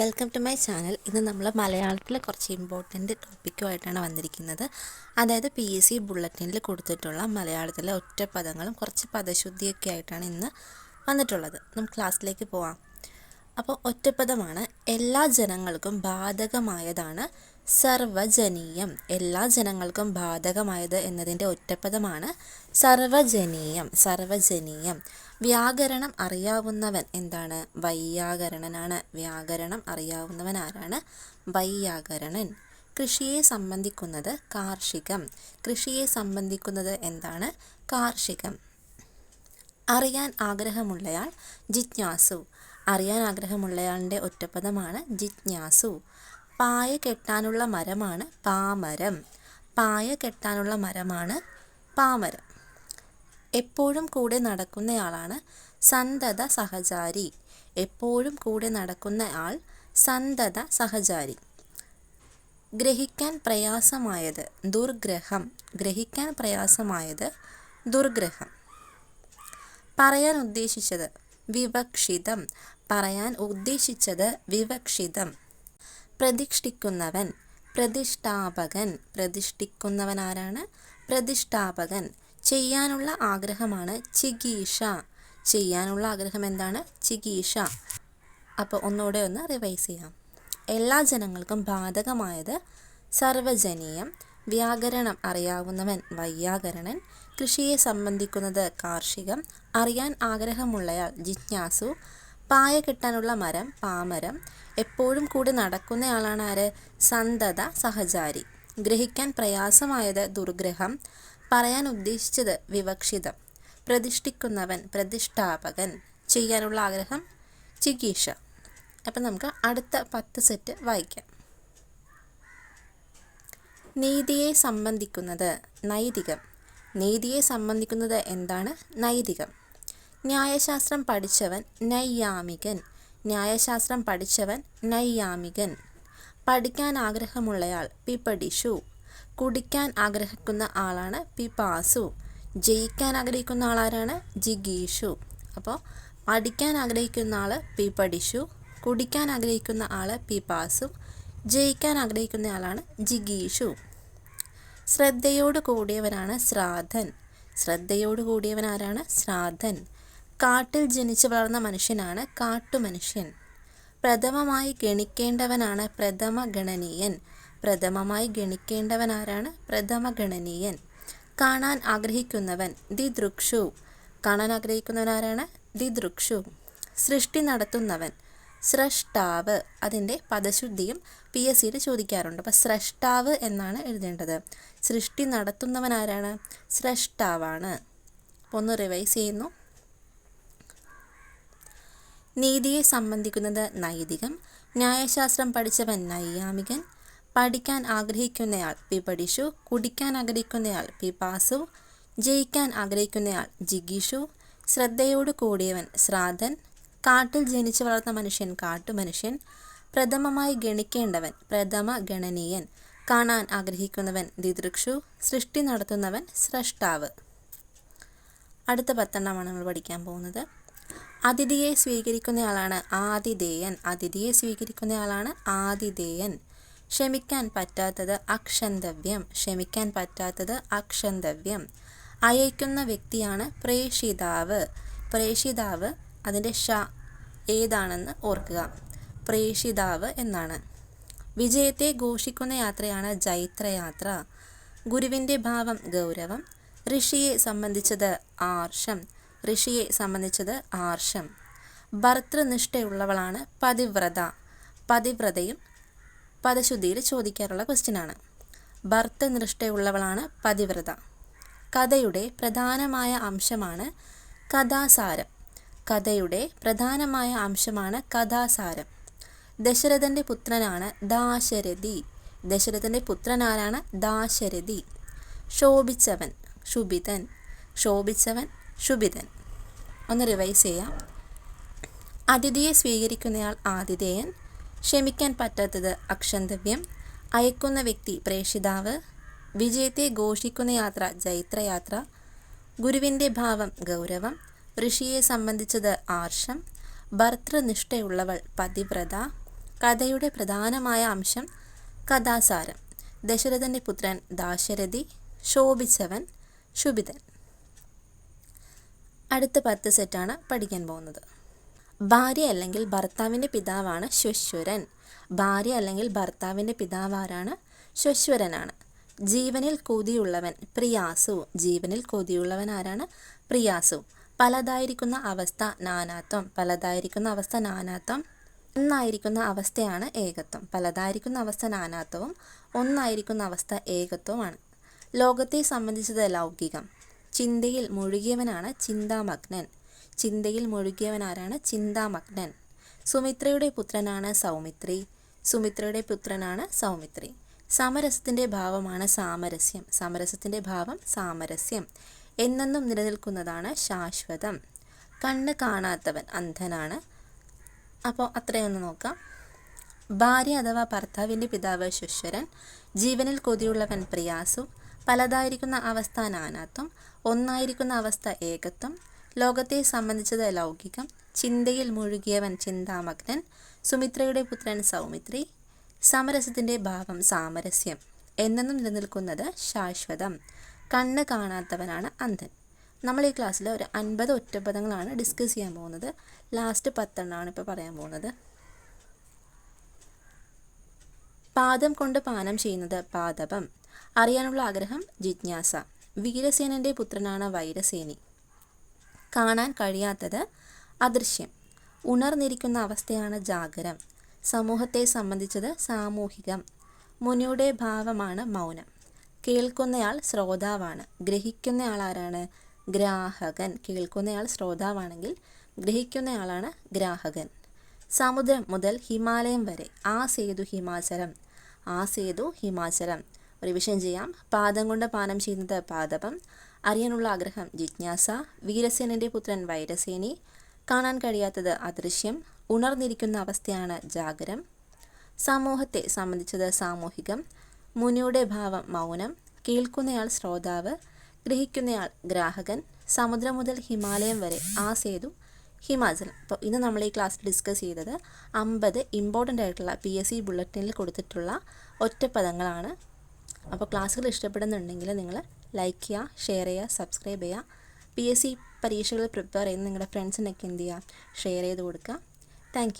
Welcome to my channel ഇന്ന് നമ്മൾ മലയാളത്തിലെ കുറച്ച് ഇമ്പോർട്ടന്റ് ടോപ്പിക്കുമായിട്ടാണ് വന്നിരിക്കുന്നത്. അതായത് പി എസ് സി ബുള്ളറ്റിനിൽ കൊടുത്തിട്ടുള്ള മലയാളത്തിലെ ഒറ്റ പദങ്ങളും കുറച്ച് പദശുദ്ധിയൊക്കെ ആയിട്ടാണ് ഇന്ന് വന്നിട്ടുള്ളത്. നമുക്ക് ക്ലാസ്സിലേക്ക് പോവാം. അപ്പോൾ ഒറ്റപ്പദമാണ് എല്ലാ ജനങ്ങൾക്കും ബാധകമായതാണ് സർവജനീയം എല്ലാ ജനങ്ങൾക്കും ബാധകമായത് എന്നതിന്റെ ഒറ്റപ്പദമാണ് സർവജനീയം സർവജനീയം വ്യാകരണം അറിയാവുന്നവൻ എന്താണ്? വൈയാകരണനാണ്. വ്യാകരണം അറിയാവുന്നവൻ ആരാണ്? വൈയാകരണൻ. കൃഷിയെ സംബന്ധിക്കുന്നത് കാർഷികം. കൃഷിയെ സംബന്ധിക്കുന്നത് എന്താണ്? കാർഷികം. അറിയാൻ ആഗ്രഹമുള്ളയാൾ ജിജ്ഞാസു. അറിയാൻ ആഗ്രഹമുള്ളയാളിന്റെ ഒറ്റപ്പദമാണ് ജിജ്ഞാസു. പായ കെട്ടാനുള്ള മരമാണ് പാമരം. പായ കെട്ടാനുള്ള മരമാണ് പാമരം. എപ്പോഴും കൂടെ നടക്കുന്നയാളാണ് സന്തത സഹചാരി. എപ്പോഴും കൂടെ നടക്കുന്ന ആൾ സന്തത സഹചാരി. ഗ്രഹിക്കാൻ പ്രയാസമായത് ദുർഗ്രഹം. ഗ്രഹിക്കാൻ പ്രയാസമായത് ദുർഗ്രഹം. പറയാൻ ഉദ്ദേശിച്ചത് വിവക്ഷിതം. പറയാൻ ഉദ്ദേശിച്ചത് വിവക്ഷിതം. പ്രതിഷ്ഠിക്കുന്നവൻ. പ്രതിഷ്ഠാപകൻ. പ്രതിഷ്ഠിക്കുന്നവൻ ആരാണ് പ്രതിഷ്ഠാപകൻ. ചെയ്യാനുള്ള ആഗ്രഹമാണ് ചികീഷ. ചെയ്യാനുള്ള ആഗ്രഹം എന്താണ്? ചികീഷ. അപ്പോൾ ഒന്നുകൂടെ ഒന്ന് റിവൈസ് ചെയ്യാം. എല്ലാ ജനങ്ങൾക്കും ബാധകമായത് സർവജനീയം വ്യാകരണം അറിയാവുന്നവൻ വൈയാകരണൻ കൃഷിയെ സംബന്ധിക്കുന്നത് കാർഷികം അറിയാൻ ആഗ്രഹമുള്ളയാൾ ജിജ്ഞാസു പായ കെട്ടാനുള്ള മരം പാമരം എപ്പോഴും കൂടി നടക്കുന്നയാളാണ് ആര്? സന്തത സഹചാരി. ഗ്രഹിക്കാൻ പ്രയാസമായത് ദുർഗ്രഹം പറയാൻ ഉദ്ദേശിച്ചത് വിവക്ഷിതം പ്രതിഷ്ഠിക്കുന്നവൻ പ്രതിഷ്ഠാപകൻ ചെയ്യാനുള്ള ആഗ്രഹം ചികിത്സ അപ്പം നമുക്ക് അടുത്ത പത്ത് സെറ്റ് വായിക്കാം. നീതിയെ സംബന്ധിക്കുന്നത് നൈതികം. നീതിയെ സംബന്ധിക്കുന്നത് എന്താണ് നൈതികം? ന്യായശാസ്ത്രം പഠിച്ചവൻ നൈയാമികൻ. ന്യായശാസ്ത്രം പഠിച്ചവൻ നൈയാമികൻ. പഠിക്കാൻ ആഗ്രഹമുള്ളയാൾ പിപടിഷു കുടിക്കാൻ ആഗ്രഹിക്കുന്ന ആളാണ് പിപാസു ജയിക്കാൻ ആഗ്രഹിക്കുന്ന ആളാരാണ് ജിഗീഷു. അപ്പോൾ പഠിക്കാൻ ആഗ്രഹിക്കുന്ന ആൾ പിപടിഷു കുടിക്കാൻ ആഗ്രഹിക്കുന്ന ആൾ പിപാസു ജയിക്കാൻ ആഗ്രഹിക്കുന്ന ആളാണ് ജിഗീഷു. ശ്രദ്ധയോട് കൂടിയവനാണ് ശ്രാദ്ധൻ. ശ്രദ്ധയോട് കൂടിയവൻ ആരാണ് ശ്രാദ്ധൻ. കാട്ടിൽ ജനിച്ചു വളർന്ന മനുഷ്യനാണ് കാട്ടുമനുഷ്യൻ. പ്രഥമമായി ഗണിക്കേണ്ടവനാണ് പ്രഥമ ഗണനീയൻ പ്രഥമമായി ഗണിക്കേണ്ടവൻ ആരാണ് പ്രഥമ ഗണനീയൻ കാണാൻ ആഗ്രഹിക്കുന്നവൻ ദി ദൃക്ഷു കാണാൻ ആഗ്രഹിക്കുന്നവൻ ആരാണ് ദിദൃക്ഷു. സൃഷ്ടി നടത്തുന്നവൻ സ്രഷ്ടാവ്. അതിന്റെ പദശുദ്ധിയും പി എസ് സിയിൽ ചോദിക്കാറുണ്ട്. അപ്പോൾ സ്രഷ്ടാവ് എന്നാണ് എഴുതേണ്ടത്. സൃഷ്ടി നടത്തുന്നവൻ ആരാണ് സ്രഷ്ടാവാണ് ഒന്ന് റിവൈസ് ചെയ്യുന്നു. നീതിയെ സംബന്ധിക്കുന്നത് നൈതികം ന്യായശാസ്ത്രം പഠിച്ചവൻ നൈയാമികൻ പഠിക്കാൻ ആഗ്രഹിക്കുന്നയാൾ പിപടിഷു കുടിക്കാൻ ആഗ്രഹിക്കുന്നയാൾ പിപാസു ജയിക്കാൻ ആഗ്രഹിക്കുന്നയാൾ ജിഗീഷു ശ്രദ്ധയോട് കൂടിയവൻ ശ്രാദ്ധൻ കാട്ടിൽ ജനിച്ചു വളർന്ന മനുഷ്യൻ കാട്ടുമനുഷ്യൻ പ്രഥമമായി ഗണിക്കേണ്ടവൻ പ്രഥമ ഗണനീയൻ കാണാൻ ആഗ്രഹിക്കുന്നവൻ ദിദൃക്ഷു സൃഷ്ടി നടത്തുന്നവൻ സ്രഷ്ടാവ്. അടുത്ത പത്തെണ്ണമാണ് നമ്മൾ പഠിക്കാൻ പോകുന്നത്. അതിഥിയെ സ്വീകരിക്കുന്നയാളാണ് ആതിഥേയൻ. അതിഥിയെ സ്വീകരിക്കുന്നയാളാണ് ആതിഥേയൻ. ക്ഷമിക്കാൻ പറ്റാത്തത് അക്ഷന്തവ്യം. ക്ഷമിക്കാൻ പറ്റാത്തത് അക്ഷന്തവ്യം. അയക്കുന്ന വ്യക്തിയാണ് പ്രേഷിതാവ്. പ്രേഷിതാവ് അതിന്റെ ഷ ഏതാണെന്ന് ഓർക്കുക. പ്രേഷിതാവ് എന്നാണ്. വിജയത്തെ ഘോഷിക്കുന്ന യാത്രയാണ് ജൈത്രയാത്ര. ഗുരുവിന്റെ ഭാവം ഗൗരവം. ഋഷിയെ സംബന്ധിച്ചത് ആർഷം. ഋഷിയെ സംബന്ധിച്ചത് ആർഷം. ഭർത്തൃനിഷ്ഠയുള്ളവളാണ് പതിവ്രത. പതിവ്രതയും പദശുദ്ധിയിൽ ചോദിക്കാറുള്ള ക്വസ്റ്റ്യനാണ്. ഭർത്തനിഷ്ഠയുള്ളവളാണ് പതിവ്രത. കഥയുടെ പ്രധാനമായ അംശമാണ് കഥാസാരം. കഥയുടെ പ്രധാനമായ അംശമാണ് കഥാസാരം. ദശരഥന്റെ പുത്രനാണ് ദാശരഥി. ദശരഥന്റെ പുത്രനാരാണ് ദാശരഥി. ശോഭിച്ചവൻ ശുഭിതൻ. ശോഭിച്ചവൻ ശുഭിതൻ. ഒന്ന് റിവൈസ് ചെയ്യാം. അതിഥിയെ സ്വീകരിക്കുന്നയാൾ ആതിഥേയൻ. ക്ഷമിക്കാൻ പറ്റാത്തത് അക്ഷന്തവ്യം. അയക്കുന്ന വ്യക്തി പ്രേക്ഷിതാവ്. വിജയത്തെ ഘോഷിക്കുന്ന യാത്ര ജൈത്രയാത്ര. ഗുരുവിന്റെ ഭാവം ഗൗരവം. ഋഷിയെ സംബന്ധിച്ചത് ആർഷം. ഭർത്തൃനിഷ്ഠയുള്ളവൾ പതിവ്രത. കഥയുടെ പ്രധാനമായ അംശം കഥാസാരം. ദശരഥന്റെ പുത്രൻ ദാശരഥി. ശോഭിച്ചവൻ ശുഭിതൻ. അടുത്ത പത്ത് സെറ്റാണ് പഠിക്കാൻ പോകുന്നത്. ഭാര്യ അല്ലെങ്കിൽ ഭർത്താവിന്റെ പിതാവാണ് ശ്വശ്വരൻ. ഭാര്യ അല്ലെങ്കിൽ ഭർത്താവിന്റെ പിതാവ് ആരാണ് ശ്വശ്വരനാണ്. ജീവനിൽ കൊതിയുള്ളവൻ പ്രിയാസു. ജീവനിൽ കൊതിയുള്ളവൻ ആരാണ്? പ്രിയാസു. പലതായിരിക്കുന്ന അവസ്ഥ നാനാത്വം. പലതായിരിക്കുന്ന അവസ്ഥ നാനാത്വം ഒന്നായിരിക്കുന്ന അവസ്ഥയാണ് ഏകത്വം. പലതായിരിക്കുന്ന അവസ്ഥ നാനാത്വവും ഒന്നായിരിക്കുന്ന അവസ്ഥ ഏകത്വമാണ് ലോകത്തെ സംബന്ധിച്ചത് ലൗകികം. ചിന്തയിൽ മുഴുകിയവനാണ് ചിന്താമഗ്നൻ. ചിന്തയിൽ മുഴുകിയവൻ ആരാണ് ചിന്താമഗ്നൻ. സുമിത്രയുടെ പുത്രനാണ് സൗമിത്രി. സുമിത്രയുടെ പുത്രനാണ് സൗമിത്രി. സമരസത്തിന്റെ ഭാവമാണ് സാമരസ്യം. സമരസത്തിന്റെ ഭാവം സാമരസ്യം. എന്നെന്നും നിലനിൽക്കുന്നതാണ് ശാശ്വതം. കണ്ണ് കാണാത്തവൻ അന്ധനാണ്. അപ്പോൾ അത്രയൊന്ന് നോക്കാം. ഭാര്യ അഥവാ ഭർത്താവിന്റെ പിതാവ് ശുശ്വരൻ. ജീവനിൽ കൊതിയുള്ളവൻ പ്രിയാസു. പലതായിരിക്കുന്ന അവസ്ഥ നാനാത്വം ഒന്നായിരിക്കുന്ന അവസ്ഥ ഏകത്വം ലോകത്തെ സംബന്ധിച്ചത് ലൗകികം ചിന്തയിൽ മുഴുകിയവൻ ചിന്താമഗ്നൻ സുമിത്രയുടെ പുത്രൻ സൗമിത്രി സമരസത്തിന്റെ ഭാവം സാമരസ്യം എന്നെന്നും നിലനിൽക്കുന്നത് ശാശ്വതം. കണ്ണ് കാണാത്തവനാണ് അന്ധൻ. നമ്മൾ ഈ ക്ലാസ്സിൽ ഒരു അൻപത് ഒറ്റപ്പദങ്ങളാണ് ഡിസ്കസ് ചെയ്യാൻ പോകുന്നത്. ലാസ്റ്റ് പത്തെണ്ണമാണ് ഇപ്പോൾ പറയാൻ പോകുന്നത്. പാദം കൊണ്ട് പാനം ചെയ്യുന്നത് പാദപം. അറിയാനുള്ള ആഗ്രഹം ജിജ്ഞാസ. വീരസേനന്റെ പുത്രനാണ് വൈരസേനി. കാണാൻ കഴിയാത്തത് അദൃശ്യം. ഉണർന്നിരിക്കുന്ന അവസ്ഥയാണ് ജാഗരം. സമൂഹത്തെ സംബന്ധിച്ചത് സാമൂഹികം. മുനിയുടെ ഭാവമാണ് മൗനം. കേൾക്കുന്നയാൾ ശ്രോതാവാണ്. ഗ്രഹിക്കുന്നയാൾ ആരാണ് ഗ്രാഹകൻ. കേൾക്കുന്നയാൾ ശ്രോതാവാണെങ്കിൽ ഗ്രഹിക്കുന്നയാളാണ് ഗ്രാഹകൻ. സമുദ്രം മുതൽ ഹിമാലയം വരെ. ആ സേതു ഹിമാചലം. ആ സേതു ഹിമാചലം. റിവിഷൻ ചെയ്യാം. പാദം കൊണ്ട് പാനം ചെയ്യുന്നത് പാദപം. അറിയാനുള്ള ആഗ്രഹം ജിജ്ഞാസ. വീരസേനന്റെ പുത്രൻ വൈരസേനി. കാണാൻ കഴിയാത്തത് അദൃശ്യം. ഉണർന്നിരിക്കുന്ന അവസ്ഥയാണ് ജാഗരം. സമൂഹത്തെ സംബന്ധിച്ചത് സാമൂഹികം. മുനിയുടെ ഭാവം മൗനം. കേൾക്കുന്നയാൾ ശ്രോതാവ്. ഗ്രഹിക്കുന്നയാൾ ഗ്രാഹകൻ. സമുദ്രം മുതൽ ഹിമാലയം വരെ ആ സേതു. ഹിമാചലം അപ്പോൾ ഇന്ന് നമ്മൾ ഈ ക്ലാസ്സിൽ ഡിസ്കസ് ചെയ്തത് അമ്പത് ഇമ്പോർട്ടന്റ് ആയിട്ടുള്ള പി എസ് സി ബുള്ളറ്റിനിൽ കൊടുത്തിട്ടുള്ള ഒറ്റപ്പദങ്ങളാണ്. അപ്പോൾ ക്ലാസ്സുകൾ ഇഷ്ടപ്പെടുന്നുണ്ടെങ്കിൽ നിങ്ങൾ ലൈക്ക് ചെയ്യുക ഷെയർ ചെയ്യുക സബ്സ്ക്രൈബ് ചെയ്യുക. പി എസ് സി പരീക്ഷകൾ പ്രിപ്പയർ ചെയ്യുന്ന നിങ്ങളുടെ ഫ്രണ്ട്സിനൊക്കെ എന്ത് ചെയ്യുക? ഷെയർ ചെയ്ത് കൊടുക്കുക. താങ്ക്